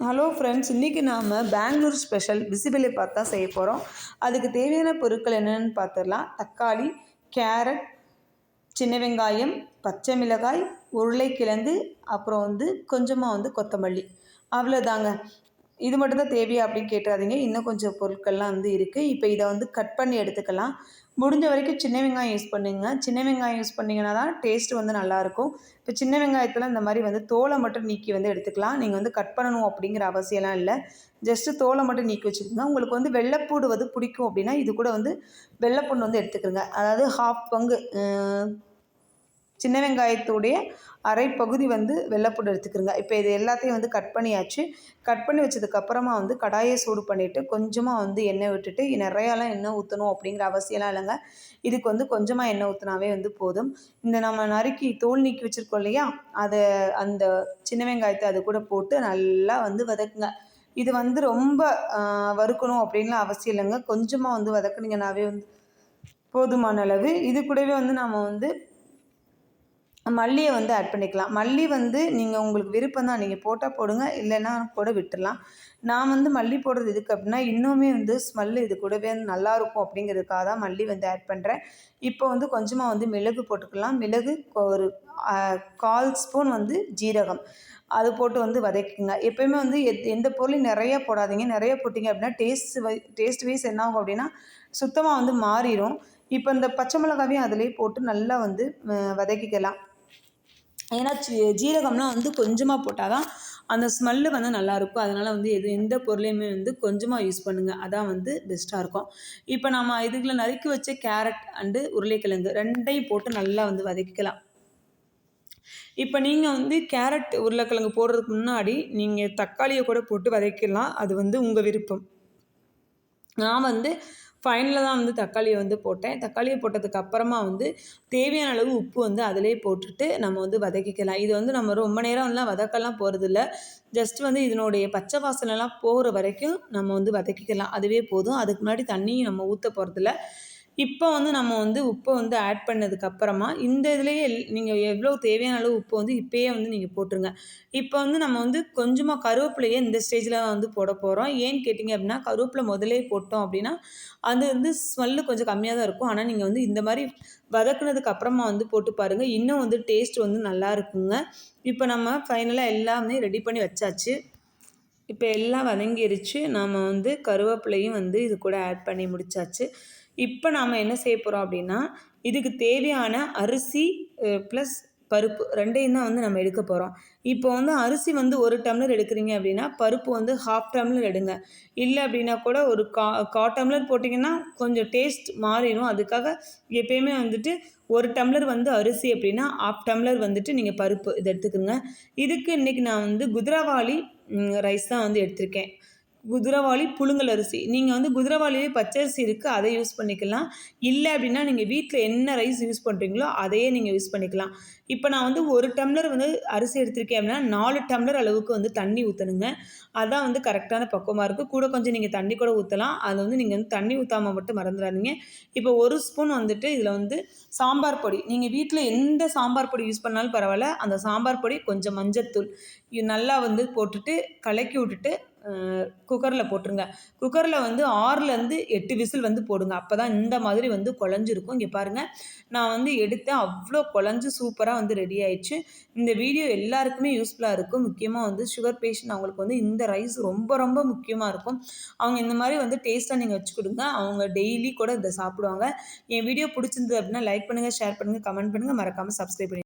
Hello friends இன்றைக்கி நாம் Bangalore special பிசிபிளை பார்த்து தான் செய்ய போகிறோம் அதுக்கு தேவையான பொருட்கள் என்னென்னு பார்த்துடலாம். தக்காளி கேரட் சின்ன வெங்காயம் பச்சை மிளகாய் உருளைக்கிழங்கு அப்புறம் வந்து கொஞ்சமாக வந்து கொத்தமல்லி. அவ்வளோதாங்க இது மட்டும் தான் தேவையா அப்படின்னு கேட்டுறாதீங்க. இன்னும் கொஞ்சம் பொருட்கள்லாம் வந்து இருக்குது இப்போ இதை வந்து கட் பண்ணி எடுத்துக்கலாம். முடிஞ்ச வரைக்கும் சின்ன வெங்காயம் யூஸ் பண்ணுங்க. சின்ன வெங்காயம் யூஸ் பண்ணிங்கன்னா தான் டேஸ்ட் வந்து நல்லாயிருக்கும் இப்போ சின்ன வெங்காயத்தில் இந்த மாதிரி வந்து தோலை மட்டும் நீக்கி வந்து எடுத்துக்கலாம். நீங்கள் வந்து கட் பண்ணணும் அப்படிங்கிற அவசியம்லாம் இல்லை. ஜஸ்ட்டு தோலை மட்டும் நீக்கி வச்சுக்கோங்க. உங்களுக்கு வந்து வெள்ளைப்பூடு வந்து பிடிக்கும் அப்படின்னா இது கூட வந்து வெள்ளைப்பூண்டு வந்து எடுத்துக்கிறங்க அதாவது ஹாஃப் பங்கு சின்ன வெங்காயத்துடைய அரை பகுதி வந்து வெள்ளைப்பூடு எடுத்துக்கிறங்க. இப்போ இது எல்லாத்தையும் வந்து கட் பண்ணியாச்சு. கட் பண்ணி வச்சதுக்கப்புறமா வந்து கடாயை சூடு பண்ணிவிட்டு கொஞ்சமாக வந்து எண்ணெய் விட்டுட்டு நிறையாலாம் எண்ணெய் ஊற்றணும் அப்படிங்கிற அவசியம்லாம் இல்லைங்க. இதுக்கு வந்து கொஞ்சமாக எண்ணெய் ஊற்றினாவே வந்து போதும். இந்த நம்ம நறுக்கி தோல் நீக்கி வச்சுருக்கோம் இல்லையா? அதை அந்த சின்ன வெங்காயத்தை அது கூட போட்டு நல்லா வந்து வதக்குங்க. இது வந்து ரொம்ப வறுக்கணும் அப்படின்லாம் அவசியம் இல்லைங்க. கொஞ்சமாக வந்து வதக்குனீங்கன்னாவே வந்து போதுமான அளவு. இது கூடவே வந்து நம்ம வந்து மல்லியை வந்து ஆட் பண்ணிக்கலாம். மல்லி வந்து நீங்கள் உங்களுக்கு விருப்பம் தான் நீங்கள் போட்டால் போடுங்க இல்லைன்னா கூட விட்டுடலாம் நான் வந்து மல்லி போடுறது எதுக்கு அப்படின்னா இன்னுமே வந்து ஸ்மெல் இது கூடவே நல்லாயிருக்கும் அப்படிங்கிறதுக்காக தான் மல்லி வந்து ஆட் பண்ணுறேன் இப்போ வந்து கொஞ்சமாக வந்து மிளகு போட்டுக்கலாம். மிளகு ஒரு கால் ஸ்பூன் வந்து ஜீரகம். அது போட்டு வந்து வதக்குங்க. எப்போயுமே வந்து எத் எந்த பொருளையும் நிறைய போடாதீங்க. நிறைய போட்டிங்க அப்படின்னா டேஸ்ட் வை டேஸ்ட் வைஸ் என்ன ஆகும் அப்படின்னா சுத்தமாக வந்து மாறிடும் இப்போ இந்த பச்சை மிளகாவையும் அதிலே போட்டு நல்லா வந்து வதக்கிக்கலாம். ஏன்னா ஜீரகம்லாம் வந்து கொஞ்சமாக போட்டால் தான் அந்த ஸ்மெல்லு வந்து நல்லாயிருக்கும். அதனால் வந்து எது எந்த பொருளையுமே வந்து கொஞ்சமாக யூஸ் பண்ணுங்கள் அதான் வந்து பெஸ்ட்டாக இருக்கும். இப்போ நம்ம இதுக்குள்ள நறுக்கி வச்ச கேரட் அண்டு உருளைக்கிழங்கு ரெண்டையும் போட்டு நல்லா வந்து வதக்கிக்கலாம். இப்போ நீங்கள் வந்து கேரட் உருளைக்கிழங்கு போடுறதுக்கு முன்னாடி நீங்கள் தக்காளியை கூட போட்டு வதக்கிடலாம். அது வந்து உங்கள் விருப்பம். நான் வந்து ஃபைனலில் தான் வந்து தக்காளியை வந்து போட்டேன். தக்காளியை போட்டதுக்கு அப்புறமா வந்து தேவையான அளவு உப்பு வந்து அதிலே போட்டுட்டு நம்ம வந்து வதக்கிக்கலாம். இது வந்து நம்ம ரொம்ப நேரம் வந்து வதக்கலாம் போகிறதில்ல ஜஸ்ட் வந்து இதனுடைய பச்சை வாசனைலாம் போகிற வரைக்கும் நம்ம வந்து வதக்கிக்கலாம். அதுவே போதும். அதுக்கு முன்னாடி தண்ணியும் நம்ம ஊற்ற போகிறதில்ல இப்போ வந்து நம்ம வந்து உப்பை வந்து ஆட் பண்ணதுக்கப்புறமா இந்த இதுலேயே நீங்கள் எவ்வளோ தேவையான அளவு உப்பு வந்து இப்போயே வந்து நீங்கள் போட்டுருங்க. இப்போ வந்து நம்ம வந்து கொஞ்சமாக கருவேப்பிலையே இந்த ஸ்டேஜில் வந்து போட போகிறோம் ஏன்னு கேட்டிங்க அப்படின்னா கருவேப்பிலை முதலே போட்டோம் அப்படின்னா அது வந்து ஸ்மெல்லு கொஞ்சம் கம்மியாக தான் இருக்கும். ஆனால் நீங்கள் வந்து இந்த மாதிரி வதக்குனதுக்கு அப்புறமா வந்து போட்டு பாருங்கள் இன்னும் வந்து டேஸ்ட் வந்து நல்லா இருக்குங்க. இப்போ நம்ம ஃபைனலாக எல்லாமே ரெடி பண்ணி வச்சாச்சு. இப்போ எல்லாம் வதங்கிருச்சு. நாம் வந்து கருவேப்பிலையும் வந்து இது கூட ஆட் பண்ணி முடிச்சாச்சு. இப்போ நாம் என்ன செய்ய போகிறோம் அப்படின்னா இதுக்கு தேவையான அரிசி ப்ளஸ் பருப்பு ரெண்டையும் தான் வந்து நம்ம எடுக்க போகிறோம் இப்போ வந்து அரிசி வந்து ஒரு டம்ளர் எடுக்கிறீங்க அப்படின்னா பருப்பு வந்து ஹாஃப் டம்ளர் எடுங்க. இல்லை அப்படின்னா கூட ஒரு கா கா டம்ளர் போட்டிங்கன்னா கொஞ்சம் டேஸ்ட் மாறிடும். அதுக்காக எப்பயுமே வந்துட்டு ஒரு டம்ளர் வந்து அரிசி அப்படின்னா ஹாஃப் டம்ளர் வந்துட்டு நீங்கள் பருப்பு இதை எடுத்துக்கோங்க. இதுக்கு இன்றைக்கி நான் வந்து குதிரவாளி ரைஸ் தான் வந்து எடுத்திருக்கேன். குதிரவாளி புழுங்கல் அரிசி. நீங்கள் வந்து குதிரவாளியே பச்சரிசி இருக்குது அதை யூஸ் பண்ணிக்கலாம். இல்லை அப்படின்னா நீங்கள் வீட்டில் என்ன ரைஸ் யூஸ் பண்ணுறீங்களோ அதையே நீங்கள் யூஸ் பண்ணிக்கலாம். இப்போ நான் வந்து ஒரு டம்ளர் வந்து அரிசி எடுத்திருக்கேன் அப்படின்னா நாலு டம்ளர் அளவுக்கு வந்து தண்ணி ஊற்றணுங்க அதான் வந்து கரெக்டான பக்குவமாக இருக்குது கூட கொஞ்சம் நீங்கள் தண்ணி கூட ஊற்றலாம் அது வந்து நீங்கள் வந்து தண்ணி ஊற்றாமல் மட்டும் மறந்துடாதீங்க. இப்போ ஒரு ஸ்பூன் வந்துட்டு இதில் வந்து சாம்பார் பொடி. நீங்கள் வீட்டில் எந்த சாம்பார் பொடி யூஸ் பண்ணாலும் பரவாயில்ல. அந்த சாம்பார் பொடி கொஞ்சம் மஞ்சத்தூள். நல்லா வந்து போட்டுட்டு கலக்கி விட்டுட்டு குக்கரில் போட்டுருங்க. குக்கரில் வந்து ஆறுலேருந்து எட்டு விசில் வந்து போடுங்க. அப்போ தான் இந்த மாதிரி வந்து குழஞ்சிருக்கும். இங்கே பாருங்கள் நான் வந்து எடுத்தேன். அவ்வளோ குழஞ்சி சூப்பராக வந்து ரெடி ஆயிடுச்சு. இந்த வீடியோ எல்லாருக்குமே யூஸ்ஃபுல்லாக இருக்கும். முக்கியமாக வந்து சுகர் பேஷண்ட் அவங்களுக்கு வந்து இந்த ரைஸ் ரொம்ப ரொம்ப முக்கியமாக இருக்கும். அவங்க இந்த மாதிரி வந்து டேஸ்ட்டாக நீங்கள் வச்சு கொடுங்க அவங்க டெய்லி கூட இதை சாப்பிடுவாங்க. என் வீடியோ பிடிச்சிருந்தது அப்படின்னா லைக் பண்ணுங்கள் ஷேர் பண்ணுங்கள் கமெண்ட் பண்ணுங்கள் மறக்காமல் சப்ஸ்கிரைப் பண்ணி